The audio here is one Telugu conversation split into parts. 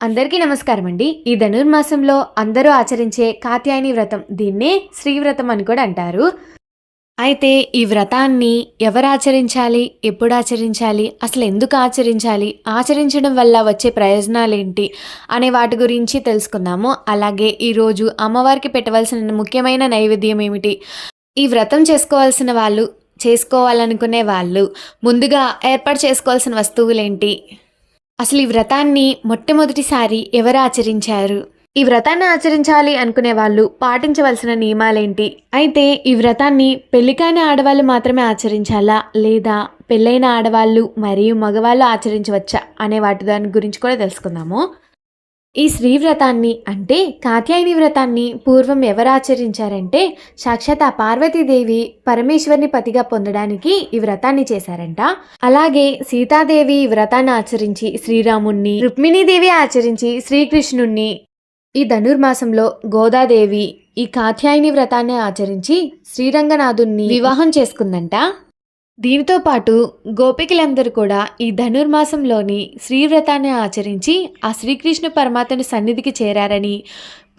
అందరికీ నమస్కారం అండి ఈ ధనుర్మాసంలో అందరూ ఆచరించే కాత్యాయని వ్రతం దీన్నే శ్రీవ్రతం అని కూడా అంటారు. అయితే ఈ వ్రతాన్ని ఎవరు ఆచరించాలి ఎప్పుడు ఆచరించాలి అసలు ఎందుకు ఆచరించాలి ఆచరించడం వల్ల వచ్చే ప్రయోజనాలు ఏంటి అనే వాటి గురించి తెలుసుకుందాము. అలాగే ఈరోజు అమ్మవారికి పెట్టవలసిన ముఖ్యమైన నైవేద్యం ఏమిటి? ఈ వ్రతం చేసుకోవాల్సిన వాళ్ళు చేసుకోవాలనుకునే వాళ్ళు ముందుగా ఏర్పాటు చేసుకోవాల్సిన వస్తువులేంటి? అసలు ఈ వ్రతాన్ని మొట్టమొదటిసారి ఎవరు ఆచరించారు? ఈ వ్రతాన్ని ఆచరించాలి అనుకునే వాళ్ళు పాటించవలసిన నియమాలేంటి? అయితే ఈ వ్రతాన్ని పెళ్ళికైన ఆడవాళ్ళు మాత్రమే ఆచరించాలా? లేదా పెళ్ళైన ఆడవాళ్ళు మరియు మగవాళ్ళు ఆచరించవచ్చా? అనే వాటి దాని గురించి కూడా తెలుసుకుందాము. ఈ శ్రీ వ్రతాన్ని అంటే కాత్యాయని వ్రతాన్ని పూర్వం ఎవరు ఆచరించారంటే సాక్షాత్ ఆ పార్వతీదేవి పరమేశ్వరిని పతిగా పొందడానికి ఈ వ్రతాన్ని చేశారంట. అలాగే సీతాదేవి ఈ వ్రతాన్ని ఆచరించి శ్రీరాముణ్ణి రుక్మిణీదేవి ఆచరించి శ్రీకృష్ణుణ్ణి ఈ ధనుర్మాసంలో గోదాదేవి ఈ కాత్యాయని వ్రతాన్ని ఆచరించి శ్రీరంగనాథుణ్ణి వివాహం చేసుకుందంట. దీనితో పాటు గోపికలందరూ కూడా ఈ ధనుర్మాసంలోని శ్రీవ్రతాన్ని ఆచరించి ఆ శ్రీకృష్ణ పరమాత్మని సన్నిధికి చేరారని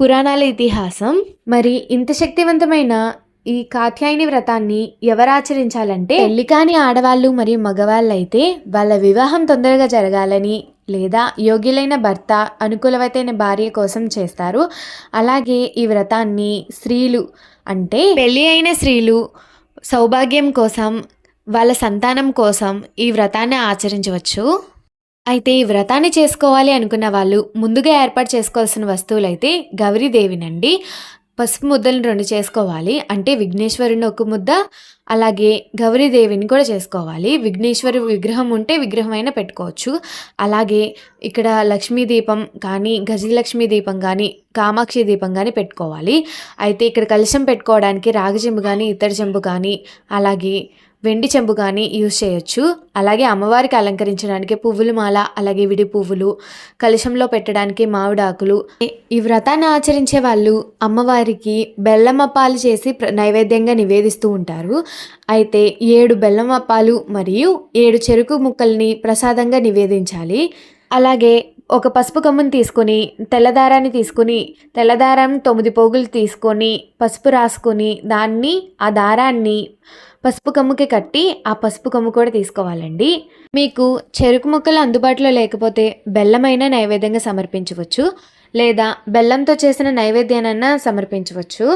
పురాణాల ఇతిహాసం. మరి ఇంత శక్తివంతమైన ఈ కాత్యాయని వ్రతాన్ని ఎవరు ఆచరించాలంటే పెళ్ళి కాని ఆడవాళ్ళు మరియు మగవాళ్ళు అయితే వాళ్ళ వివాహం తొందరగా జరగాలని లేదా యోగ్యులైన భర్త అనుకూలవతైన భార్య కోసం చేస్తారు. అలాగే ఈ వ్రతాన్ని స్త్రీలు అంటే పెళ్ళి అయిన స్త్రీలు సౌభాగ్యం కోసం వాళ్ళ సంతానం కోసం ఈ వ్రతాన్ని ఆచరించవచ్చు. అయితే ఈ వ్రతాన్ని చేసుకోవాలి అనుకున్న వాళ్ళు ముందుగా ఏర్పాటు చేసుకోవాల్సిన వస్తువులు అయితే గౌరీదేవినండి. పసుపు ముద్దలను రెండు చేసుకోవాలి. అంటే విఘ్నేశ్వరుని ఒక ముద్ద అలాగే గౌరీదేవిని కూడా చేసుకోవాలి. విఘ్నేశ్వరు విగ్రహం ఉంటే విగ్రహం అయినా పెట్టుకోవచ్చు. అలాగే ఇక్కడ లక్ష్మీ దీపం కానీ గజలక్ష్మీ దీపం కానీ కామాక్షి దీపం కానీ పెట్టుకోవాలి. అయితే ఇక్కడ కలశం పెట్టుకోవడానికి రాగి చెంబు కానీ ఇత్తడి చెంబు కానీ అలాగే వెండి చెంబు కానీ యూజ్ చేయొచ్చు. అలాగే అమ్మవారికి అలంకరించడానికి పువ్వుల మాల అలాగే విడి పువ్వులు కలుషంలో పెట్టడానికి మామిడాకులు. ఈ వ్రతాన్ని ఆచరించే వాళ్ళు అమ్మవారికి బెల్లమప్పాలు చేసి నైవేద్యంగా నివేదిస్తూ ఉంటారు. అయితే ఏడు బెల్లమప్పాలు మరియు ఏడు చెరుకు ముక్కల్ని ప్రసాదంగా నివేదించాలి. అలాగే ఒక పసుపు కమ్మును తీసుకుని తెల్లదారాన్ని తీసుకొని తెల్లదారం తొమ్మిది పోగులు తీసుకొని పసుపు రాసుకొని దాన్ని ఆ దారాన్ని పసుపు కమ్ముకి కట్టి ఆ పసుపు కమ్ము కూడా తీసుకోవాలండి. మీకు చెరుకు ముక్కలు అందుబాటులో లేకపోతే బెల్లమైన నైవేద్యంగా సమర్పించవచ్చు. లేదా బెల్లంతో చేసిన నైవేద్యానన్నా సమర్పించవచ్చు.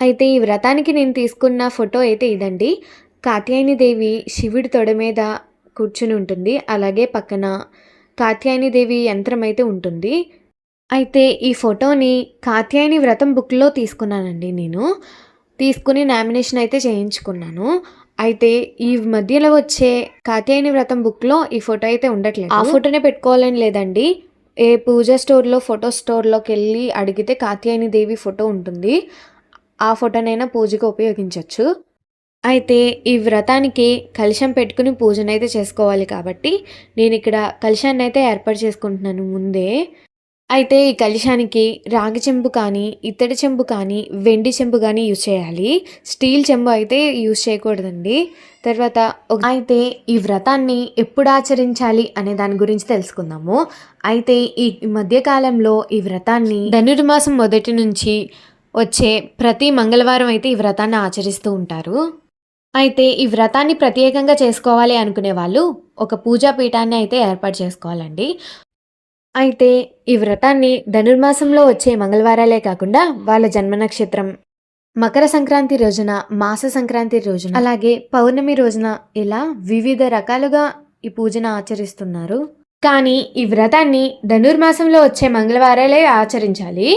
అయితే ఈ వ్రతానికి నేను తీసుకున్న ఫోటో అయితే ఇదండి. కాత్యాయని దేవి శివుడి తొడ మీద కూర్చుని ఉంటుంది. అలాగే పక్కన దేవి యంత్రం అయితే ఉంటుంది. అయితే ఈ ఫోటోని కాత్యాయని వ్రతం బుక్లో తీసుకున్నానండి నేను. తీసుకుని నామినేషన్ అయితే చేయించుకున్నాను. అయితే ఈ మధ్యలో వచ్చే కాత్యాయని వ్రతం బుక్లో ఈ ఫోటో అయితే ఉండట్లేదు. ఆ ఫోటోనే పెట్టుకోవాలని లేదండి. ఏ పూజ స్టోర్లో ఫోటో స్టోర్లోకి వెళ్ళి అడిగితే కాత్యాయని దేవి ఫోటో ఉంటుంది. ఆ ఫోటోనైనా పూజకు ఉపయోగించవచ్చు అయితే ఈ వ్రతానికి కలశం పెట్టుకుని పూజనైతే చేసుకోవాలి కాబట్టి నేను ఇక్కడ కలశాన్ని అయితే ఏర్పాటు చేసుకుంటున్నాను ముందే. అయితే ఈ కలశానికి రాగి చెంబు కానీ ఇత్తడి చెంబు కానీ వెండి చెంబు కానీ యూజ్ చేయాలి. స్టీల్ చెంబు అయితే యూజ్ చేయకూడదండి. తర్వాత అయితే ఈ వ్రతాన్ని ఎప్పుడు ఆచరించాలి అనే దాని గురించి తెలుసుకుందాము. అయితే ఈ మధ్యకాలంలో ఈ వ్రతాన్ని ధనుర్మాసం మొదటి నుంచి వచ్చే ప్రతి మంగళవారం అయితే ఈ వ్రతాన్ని ఆచరిస్తూ ఉంటారు. అయితే ఈ వ్రతాన్ని ప్రత్యేకంగా చేసుకోవాలి అనుకునే వాళ్ళు ఒక పూజా పీఠాన్ని అయితే ఏర్పాటు చేసుకోవాలండి. అయితే ఈ వ్రతాన్ని ధనుర్మాసంలో వచ్చే మంగళవారాలే కాకుండా వాళ్ళ జన్మ నక్షత్రం మకర సంక్రాంతి రోజున మాస సంక్రాంతి రోజున అలాగే పౌర్ణమి రోజున ఇలా వివిధ రకాలుగా ఈ పూజను ఆచరిస్తున్నారు. కానీ ఈ వ్రతాన్ని ధనుర్మాసంలో వచ్చే మంగళవారాలే ఆచరించాలి.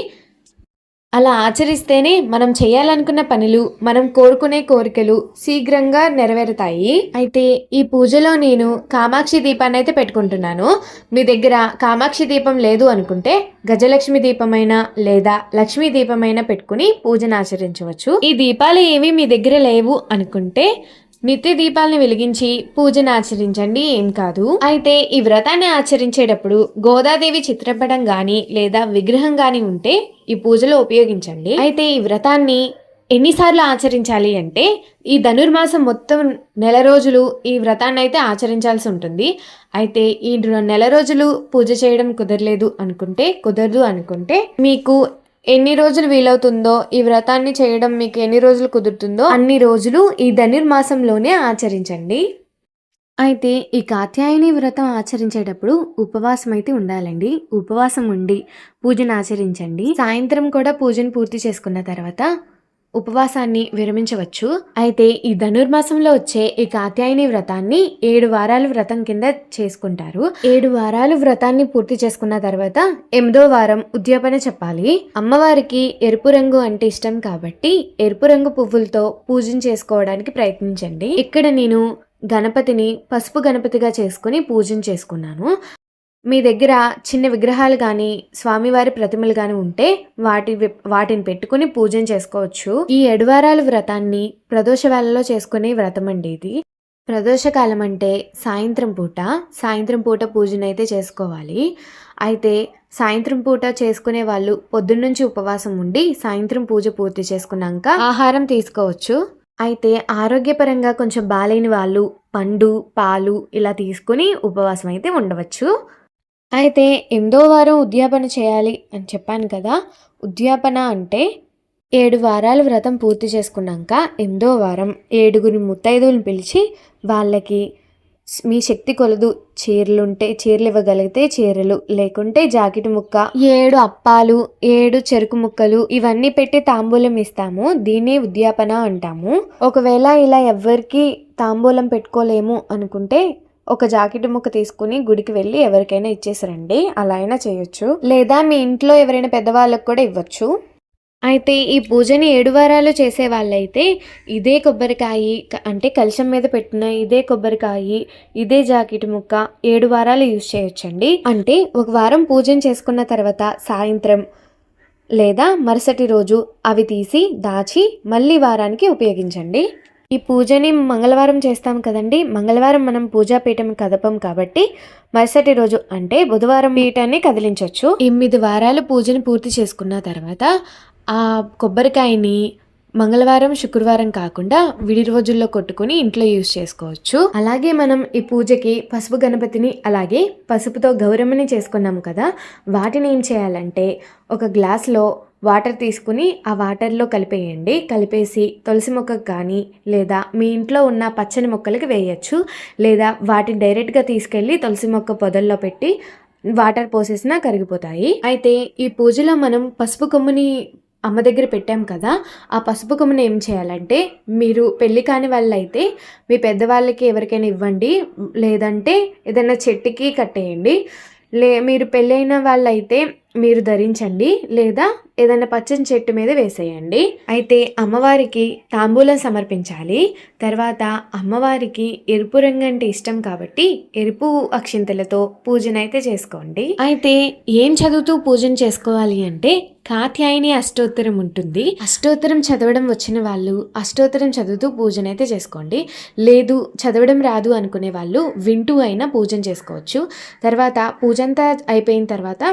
అలా ఆచరిస్తేనే మనం చేయాలనుకున్న పనులు మనం కోరుకునే కోరికలు శీఘ్రంగా నెరవేరుతాయి. అయితే ఈ పూజలో నేను కామాక్షి దీపాన్ని అయితే పెట్టుకుంటున్నాను. మీ దగ్గర కామాక్షి దీపం లేదు అనుకుంటే గజలక్ష్మి దీపమైనా లేదా లక్ష్మీ దీపమైనా పెట్టుకుని పూజను ఆచరించవచ్చు. ఈ దీపాలు ఏవి మీ దగ్గర లేవు అనుకుంటే నిత్య దీపాలను వెలిగించి పూజను ఆచరించండి ఏం కాదు. అయితే ఈ వ్రతాన్ని ఆచరించేటప్పుడు గోదాదేవి చిత్రపటం గాని లేదా విగ్రహం గాని ఉంటే ఈ పూజలో ఉపయోగించండి. అయితే ఈ వ్రతాన్ని ఎన్నిసార్లు ఆచరించాలి అంటే ఈ ధనుర్మాసం మొత్తం నెల రోజులు ఈ వ్రతాన్ని అయితే ఆచరించాల్సి ఉంటుంది. అయితే ఈ నెల రోజులు పూజ చేయడం కుదరలేదు అనుకుంటే కుదరదు అనుకుంటే మీకు ఎన్ని రోజులు వీలవుతుందో ఈ వ్రతాన్ని చేయడం మీకు ఎన్ని రోజులు కుదురుతుందో అన్ని రోజులు ఈ ధనుర్మాసంలోనే ఆచరించండి. అయితే ఈ కాత్యాయని వ్రతం ఆచరించేటప్పుడు ఉపవాసం అయితే ఉండాలండి. ఉపవాసం ఉండి పూజను ఆచరించండి. సాయంత్రం కూడా పూజను పూర్తి చేసుకున్న తర్వాత ఉపవాసాన్ని విరమించవచ్చు. అయితే ఈ ధనుర్మాసంలో వచ్చే ఈ కాత్యాయని వ్రతాన్ని ఏడు వారాలు వ్రతం కింద చేసుకుంటారు. ఏడు వారాలు వ్రతాన్ని పూర్తి చేసుకున్న తర్వాత ఎనిమిదో వారం ఉద్యాపన చెప్పాలి. అమ్మవారికి ఎరుపు రంగు అంటే ఇష్టం కాబట్టి ఎరుపు రంగు పువ్వులతో పూజన చేసుకోవడానికి ప్రయత్నించండి. ఇక్కడ నేను గణపతిని పసుపు గణపతిగా చేసుకుని పూజన చేసుకున్నాను. మీ దగ్గర చిన్న విగ్రహాలు కానీ స్వామివారి ప్రతిమలు కానీ ఉంటే వాటి వాటిని పెట్టుకుని పూజను చేసుకోవచ్చు. ఈ ఎడువారాల వ్రతాన్ని ప్రదోష వేళలో చేసుకునే వ్రతం అండి ఇది. ప్రదోషకాలం అంటే సాయంత్రం పూట సాయంత్రం పూట పూజన అయితే చేసుకోవాలి. అయితే సాయంత్రం పూట చేసుకునే వాళ్ళు పొద్దున్నుంచి ఉపవాసం ఉండి సాయంత్రం పూజ పూర్తి చేసుకున్నాక ఆహారం తీసుకోవచ్చు. అయితే ఆరోగ్యపరంగా కొంచెం బాలేని వాళ్ళు పండు పాలు ఇలా తీసుకుని ఉపవాసం అయితే ఉండవచ్చు. అయితే ఎనిమిదో వారం ఉద్యాపన చేయాలి అని చెప్పాను కదా. ఉద్యాపన అంటే ఏడు వారాలు వ్రతం పూర్తి చేసుకున్నాక ఎనిమిదో వారం ఏడుగురి ముత్తైదువులను పిలిచి వాళ్ళకి మీ శక్తి కొలదు. చీరలుంటే చీరలు ఇవ్వగలిగితే చీరలు లేకుంటే జాకెట్ ముక్క ఏడు అప్పాలు ఏడు చెరుకు ముక్కలు ఇవన్నీ పెట్టి తాంబూలం ఇస్తాము. దీన్నే ఉద్యాపన అంటాము. ఒకవేళ ఇలా ఎవరికి తాంబూలం పెట్టుకోలేము అనుకుంటే ఒక జాకెట్ ముక్క తీసుకుని గుడికి వెళ్ళి ఎవరికైనా ఇచ్చేసారండి. అలా అయినా చేయొచ్చు. లేదా మీ ఇంట్లో ఎవరైనా పెద్దవాళ్ళకు కూడా ఇవ్వచ్చు. అయితే ఈ పూజని ఏడు వారాలు చేసే వాళ్ళైతే ఇదే కొబ్బరికాయ అంటే కలశం మీద పెట్టిన ఇదే కొబ్బరికాయ ఇదే జాకెట్ ముక్క ఏడు వారాలు యూజ్ చేయొచ్చండి. అంటే ఒక వారం పూజను చేసుకున్న తర్వాత సాయంత్రం లేదా మరుసటి రోజు అవి తీసి దాచి మళ్ళీ వారానికి ఉపయోగించండి. ఈ పూజని మంగళవారం చేస్తాం కదండి. మంగళవారం మనం పూజాపీఠం కదపం కాబట్టి మరుసటి రోజు అంటే బుధవారం పీఠాన్ని కదిలించవచ్చు ఎనిమిది వారాలు పూజను పూర్తి చేసుకున్న తర్వాత ఆ కొబ్బరికాయని మంగళవారం శుక్రవారం కాకుండా విడి రోజుల్లో కొట్టుకుని ఇంట్లో యూజ్ చేసుకోవచ్చు. అలాగే మనం ఈ పూజకి పసుపు గణపతిని అలాగే పసుపుతో గౌరమ్మని చేసుకున్నాము కదా. వాటిని ఏం చేయాలంటే ఒక గ్లాస్లో వాటర్ తీసుకుని ఆ వాటర్లో కలిపేయండి. కలిపేసి తులసి మొక్కకు కానీ లేదా మీ ఇంట్లో ఉన్న పచ్చని మొక్కలకి వేయచ్చు. లేదా వాటిని డైరెక్ట్గా తీసుకెళ్ళి తులసి మొక్క పొదల్లో పెట్టి వాటర్ పోసేసినా కరిగిపోతాయి. అయితే ఈ పూజలో మనం పసుపు కొమ్ముని అమ్మ దగ్గర పెట్టాం కదా ఆ పసుపు కొమ్ముని ఏం చేయాలంటే మీరు పెళ్ళి కాని వాళ్ళైతే మీ పెద్దవాళ్ళకి ఎవరికైనా ఇవ్వండి. లేదంటే ఏదైనా చెట్టుకి కట్టేయండి. లే మీరు పెళ్ళైన వాళ్ళైతే మీరు ధరించండి. లేదా ఏదైనా పచ్చని చెట్టు మీద వేసేయండి. అయితే అమ్మవారికి తాంబూలం సమర్పించాలి. తర్వాత అమ్మవారికి ఎరుపు రంగు అంటే ఇష్టం కాబట్టి ఎరుపు అక్షింతలతో పూజనైతే చేసుకోండి. అయితే ఏం చదువుతూ పూజన చేసుకోవాలి అంటే కాత్యాయని అష్టోత్తరం ఉంటుంది. అష్టోత్తరం చదవడం వచ్చిన వాళ్ళు అష్టోత్తరం చదువుతూ పూజనైతే చేసుకోండి. లేదు చదవడం రాదు అనుకునే వాళ్ళు వింటూ అయినా పూజన చేసుకోవచ్చు. తర్వాత పూజ అంతా అయిపోయిన తర్వాత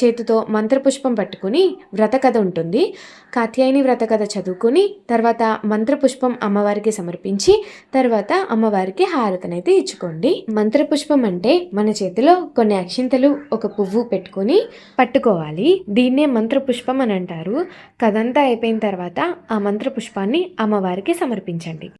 చేతితో మంత్రపుష్పం పట్టుకుని వ్ర వ్రతకథ ఉంటుంది. కాత్యాయని వ్రతకథ చదువుకుని తర్వాత మంత్రపుష్పం అమ్మవారికి సమర్పించి తర్వాత అమ్మవారికి హారతనైతే ఇచ్చుకోండి. మంత్రపుష్పం అంటే మన చేతిలో కొన్ని అక్షింతలు ఒక పువ్వు పెట్టుకొని పట్టుకోవాలి. దీన్నే మంత్రపుష్పం అని అంటారు. కథంతా అయిపోయిన తర్వాత ఆ మంత్రపుష్పాన్ని అమ్మవారికి సమర్పించండి.